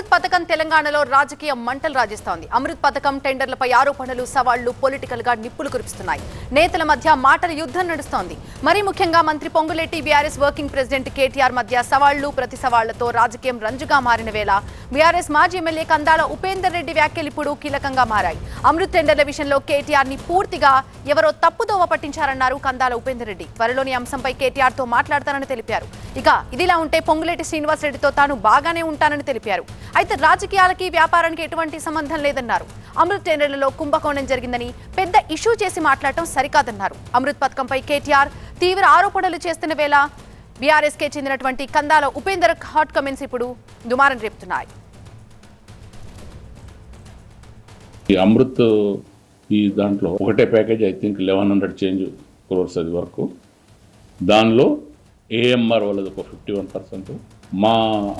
అమృత్ పథకం తెలంగాణలో రాజకీయ మంటలు రాజిస్తోంది. అమృత్ పథకం టెండర్లపై ఆరోపణలు సవాళ్ళు పొలిటికల్గా నిప్పులు కురిపిస్తున్నాయి. నేతల మధ్య మాటల యుద్ధం నడుస్తోంది. మరీ ముఖ్యంగా మంత్రి Ponguleti BRS working president KTR మధ్య సవాళ్ళు ప్రతి సవాళ్ళతో రాజకీయం రంజుగా మారిన వేళ బీఆర్ఎస్ మాజీ ఎమ్మెల్యే కందాల ఉపేందర్ రెడ్డి వ్యాఖ్యలు ఇప్పుడు కీలకంగా మారాయి. అమృత్ టెండర్ల విషయంలో కేటీఆర్ని పూర్తిగా ఎవరో తప్పుదోవ పట్టించారన్నారు కందాల ఉపేందర్ రెడ్డి. త్వరలోని అంశంపై కేటీఆర్తో మాట్లాడతానని తెలిపారు. ఇక ఇదిలా ఉంటే పొంగులేటి శ్రీనివాస్ రెడ్డితో తాను బాగానే ఉంటానని తెలిపారు. అయితే రాజకీయాలకి వ్యాపారానికి ఎటువంటి సంబంధం లేదన్నారు. అమృత్ టెండర్లలో కుంభకోణం జరిగిందని పెద్ద ఇష్యూ చేసి మాట్లాడటం సరికాదన్నారు. అమృత్ పథకంపై కేటీఆర్ తీవ్ర ఆరోపణలు చేస్తున్న వేళ బీఆర్ఎస్కే చెందినటువంటి కందాల ఉపేందర్ హాట్ కమెంట్స్ ఇప్పుడు దుమారం రేపుతున్నాయి. ఈ అమృత్ ఈ దాంట్లో ఒకటే package I think eleven hundred change crores అది వరకు. దానిలో ఏఎంఆర్ వాళ్ళది ఒక ఫిఫ్టీ వన్ పర్సెంట్. మా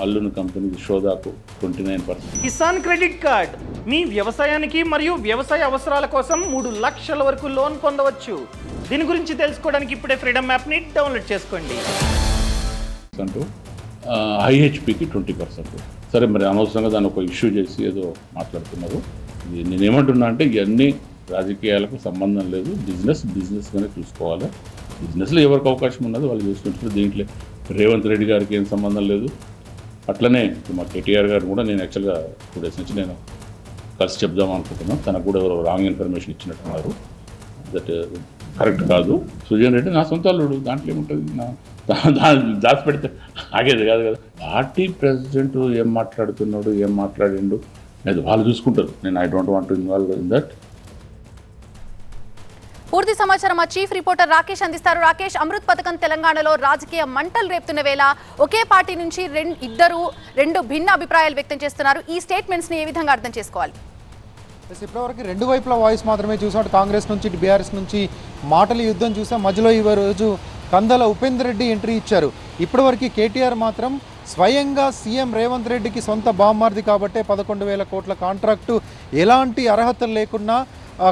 అల్లుని company షోదాకు twenty nine percent. Kisan credit card. మీ వ్యవసాయానికి మరియు వ్యవసాయ అవసరాల కోసం మూడు లక్షల వరకు లోన్ పొందవచ్చు. దీని గురించి తెలుసుకోవడానికి ఇప్పుడే ఫ్రీడమ్ యాప్ని డౌన్లోడ్ చేసుకోండి. పర్సెంట్ ఐహెచ్పికి ట్వంటీ పర్సెంట్. సరే మరి అనవసరంగా దాన్ని ఒక ఇష్యూ చేసి ఏదో మాట్లాడుతున్నారు. ఇది నేనేమంటున్నా అంటే ఇవన్నీ రాజకీయాలకు సంబంధం లేదు. బిజినెస్ బిజినెస్గానే చూసుకోవాలి. బిజినెస్లో ఎవరికి అవకాశం ఉన్నది వాళ్ళు చేసుకుంటారు. దీంట్లో రేవంత్ రెడ్డి గారికి ఏం సంబంధం లేదు. అట్లనే మా కేటీఆర్ గారు కూడా నేను యాక్చువల్గా టూ డేస్ నుంచి నేను కలిసి చెప్దాం అనుకుంటున్నాను తనకు కూడా ఎవరో రాంగ్ ఇన్ఫర్మేషన్ ఇచ్చినట్టున్నారు. దట్ కరెక్ట్ కాదు. సుజన్ రెడ్డి నా సొంత అల్లుడు దాంట్లో ఏముంటుంది? నా దాచి పెడితే ఆగేది కాదు కదా. పార్టీ ప్రెసిడెంట్ ఏం మాట్లాడుతున్నాడు ఏం మాట్లాడిండు అది వాళ్ళు చూసుకుంటారు. నేను I don't want involve in that పూర్తి సమాచారం మా చీఫ్ రిపోర్టర్ రాకేష్ అందిస్తారు. రాకేష్ అమృత్ పథకం తెలంగాణలో రాజకీయ మంటలు రేపుతున్న వేళ ఒకే పార్టీ నుంచి రెండు ఇద్దరు రెండు భిన్న అభిప్రాయాలు వ్యక్తం చేస్తున్నారు. ఈ స్టేట్మెంట్స్ని ఏ విధంగా అర్థం చేసుకోవాలి? ఇప్పటివరకు రెండు వైపుల వాయిస్ మాత్రమే చూసాం. కాంగ్రెస్ నుంచి బీఆర్ఎస్ నుంచి మాటల యుద్ధం చూసాం. మధ్యలో ఈ రోజు కందల ఉపేందర్ రెడ్డి ఎంట్రీ ఇచ్చారు. ఇప్పటివరకు కేటీఆర్ మాత్రం స్వయంగా సీఎం రేవంత్ రెడ్డికి సొంత బామ్మార్ది కాబట్టే పదకొండు వేల కోట్ల కాంట్రాక్టు. ఎలాంటి అర్హతలు లేకున్నా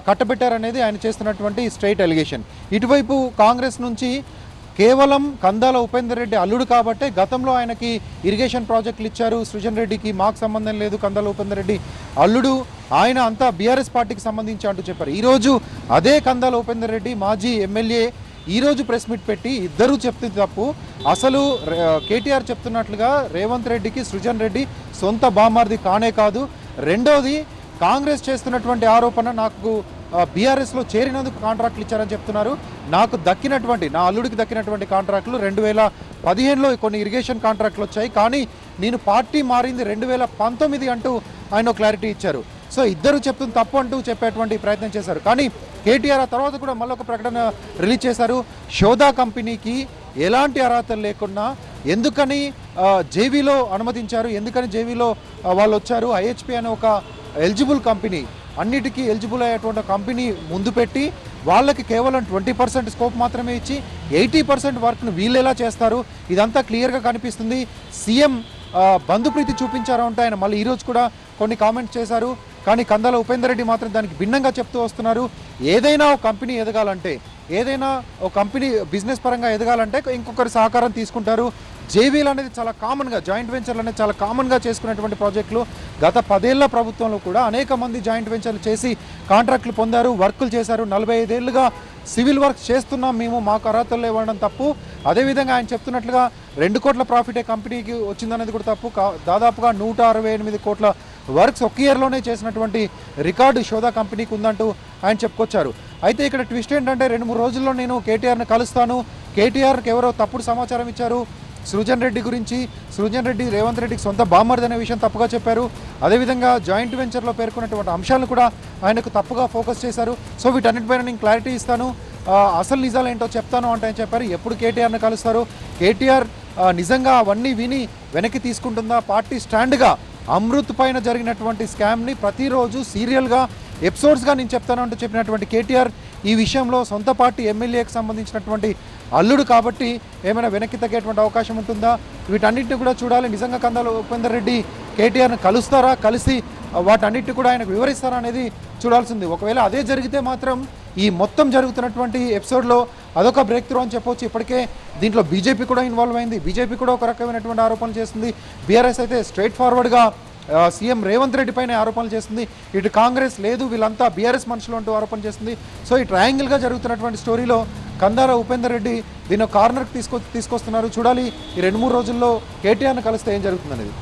కట్టబెట్టారనేది ఆయన చేస్తున్నటువంటి స్ట్రైట్ ఎలిగేషన్ ఇటువైపు కాంగ్రెస్ నుంచి కేవలం కందాల ఉపేందర్ రెడ్డి అల్లుడు కాబట్టే గతంలో ఆయనకి ఇరిగేషన్ ప్రాజెక్టులు ఇచ్చారు. సృజన్ రెడ్డికి మాకు సంబంధం లేదు కందాల ఉపేందర్ రెడ్డి అల్లుడు. ఆయన అంతా బీఆర్ఎస్ పార్టీకి సంబంధించి అంటూ చెప్పారు. ఈరోజు అదే కందాల ఉపేందర్ రెడ్డి మాజీ ఎమ్మెల్యే ఈరోజు ప్రెస్ మీట్ పెట్టి ఇద్దరూ చెప్తుంది తప్పు. అసలు కేటీఆర్ చెప్తున్నట్లుగా రేవంత్ రెడ్డికి సృజన్ రెడ్డి సొంత బామార్ది కానే కాదు. రెండోది కాంగ్రెస్ చేస్తున్నటువంటి ఆరోపణ నాకు బీఆర్ఎస్లో చేరినందుకు కాంట్రాక్ట్లు ఇచ్చారని చెప్తున్నారు. నాకు దక్కినటువంటి నా అల్లుడికి దక్కినటువంటి కాంట్రాక్టులు రెండు వేల పదిహేనులో కొన్ని ఇరిగేషన్ కాంట్రాక్ట్లు వచ్చాయి. కానీ నేను పార్టీ మారింది రెండు వేల పంతొమ్మిది అంటూ ఆయన క్లారిటీ ఇచ్చారు. సో ఇద్దరు చెప్తుంది తప్పు అంటూ చెప్పేటువంటి ప్రయత్నం చేశారు. కానీ కేటీఆర్ ఆ తర్వాత కూడా మళ్ళీ ఒక ప్రకటన రిలీజ్ చేశారు. షోదా కంపెనీకి ఎలాంటి అర్హతలు లేకున్నా ఎందుకని జేవీలో అనుమతించారు ఎందుకని జేవీలో వాళ్ళు వచ్చారు. ఐహెచ్పి అనే ఒక ఎలిజిబుల్ కంపెనీ అన్నిటికీ ఎలిజిబుల్ అయ్యేటువంటి కంపెనీ ముందు పెట్టి వాళ్ళకి కేవలం ట్వంటీ పర్సెంట్ స్కోప్ మాత్రమే ఇచ్చి ఎయిటీ పర్సెంట్ వర్క్ను వీళ్ళు ఎలా చేస్తారు? ఇదంతా క్లియర్గా కనిపిస్తుంది. సీఎం బంధుప్రీతి చూపించారు అంటే ఆయన మళ్ళీ ఈరోజు కూడా కొన్ని కామెంట్స్ చేశారు. కానీ కందాల ఉపేందర్ రెడ్డి మాత్రం దానికి భిన్నంగా చెప్తూ వస్తున్నారు. ఏదైనా ఒక కంపెనీ ఎదగాలంటే ఏదైనా ఒక కంపెనీ బిజినెస్ పరంగా ఎదగాలంటే ఇంకొకరి సహకారం తీసుకుంటారు. జేవీలు అనేది చాలా కామన్గా జాయింట్ వెంచర్లు అనేది చాలా కామన్గా చేసుకునేటువంటి ప్రాజెక్టులు గత పదేళ్ళ ప్రభుత్వంలో కూడా అనేక మంది జాయింట్ వెంచర్లు చేసి కాంట్రాక్టులు పొందారు వర్కులు చేశారు. నలభై ఐదేళ్ళుగా సివిల్ వర్క్ చేస్తున్నాం మేము మాకు అర్హతలు ఇవ్వడం తప్పు. అదేవిధంగా ఆయన చెప్తున్నట్లుగా రెండు కోట్ల ప్రాఫిటే కంపెనీకి వచ్చిందనేది కూడా తప్పు. కా- దాదాపుగా నూట అరవై ఎనిమిది కోట్ల వర్క్స్ ఒక ఇయర్లోనే చేసినటువంటి రికార్డు శోధా కంపెనీకి ఉందంటూ ఆయన చెప్పుకొచ్చారు. అయితే ఇక్కడ ట్విస్ట్ ఏంటంటే రెండు మూడు రోజుల్లో నేను కేటీఆర్ని కలుస్తాను. కేటీఆర్కి ఎవరో తప్పుడు సమాచారం ఇచ్చారు. సృజన్ రెడ్డి గురించి సృజన్ రెడ్డి రేవంత్ రెడ్డికి సొంత బామ్మర్ది అనే విషయం తప్పుగా చెప్పారు. అదేవిధంగా జాయింట్ వెంచర్లో పేర్కొన్నటువంటి అంశాలను కూడా ఆయనకు తప్పుగా ఫోకస్ చేశారు. సో వీటన్నిటిపైన నేను క్లారిటీ ఇస్తాను. అసలు నిజాలు ఏంటో చెప్తాను అంటే ఆయన చెప్పారు. ఎప్పుడు కేటీఆర్ని కలుస్తారు? కేటీఆర్ నిజంగా అవన్నీ విని వెనక్కి తీసుకుంటుందా? పార్టీ స్టాండ్గా అమృత్ పైన జరిగినటువంటి స్కామ్ని ప్రతిరోజు సీరియల్గా ఎపిసోడ్స్గా నేను చెప్తానంటూ చెప్పినటువంటి కేటీఆర్ ఈ విషయంలో సొంత పార్టీ ఎమ్మెల్యేకి సంబంధించినటువంటి అల్లుడు కాబట్టి ఏమైనా వెనక్కి తగ్గేటువంటి అవకాశం ఉంటుందా? వీటన్నిటిని కూడా చూడాలి. నిజంగా కందాల ఉపేందర్ రెడ్డి కేటీఆర్ని కలుస్తారా? కలిసి వాటన్నిటిని కూడా ఆయనకు వివరిస్తారా అనేది చూడాల్సింది. ఒకవేళ అదే జరిగితే మాత్రం ఈ మొత్తం జరుగుతున్నటువంటి ఎపిసోడ్లో అదొక బ్రేక్ త్రూ అని చెప్పొచ్చు. ఇప్పటికే దీంట్లో బీజేపీ కూడా ఇన్వాల్వ్ అయింది. బీజేపీ కూడా ఒక రకమైనటువంటి ఆరోపణలు చేస్తుంది. బీఆర్ఎస్ అయితే స్ట్రైట్ ఫార్వర్డ్గా సీఎం రేవంత్ రెడ్డి పైన ఆరోపణలు చేస్తుంది. ఇటు కాంగ్రెస్ లేదు వీళ్ళంతా బీఆర్ఎస్ మనుషులు అంటూ ఆరోపణ చేస్తుంది. సో ఈ ట్రయాంగిల్గా జరుగుతున్నటువంటి స్టోరీలో కందార ఉపేందర్ రెడ్డి దీన్ని కార్నర్కి తీసుకొ తీసుకొస్తున్నారు. చూడాలి ఈ రెండు మూడు రోజుల్లో కేటీఆర్ను కలిస్తే ఏం జరుగుతుంది అనేది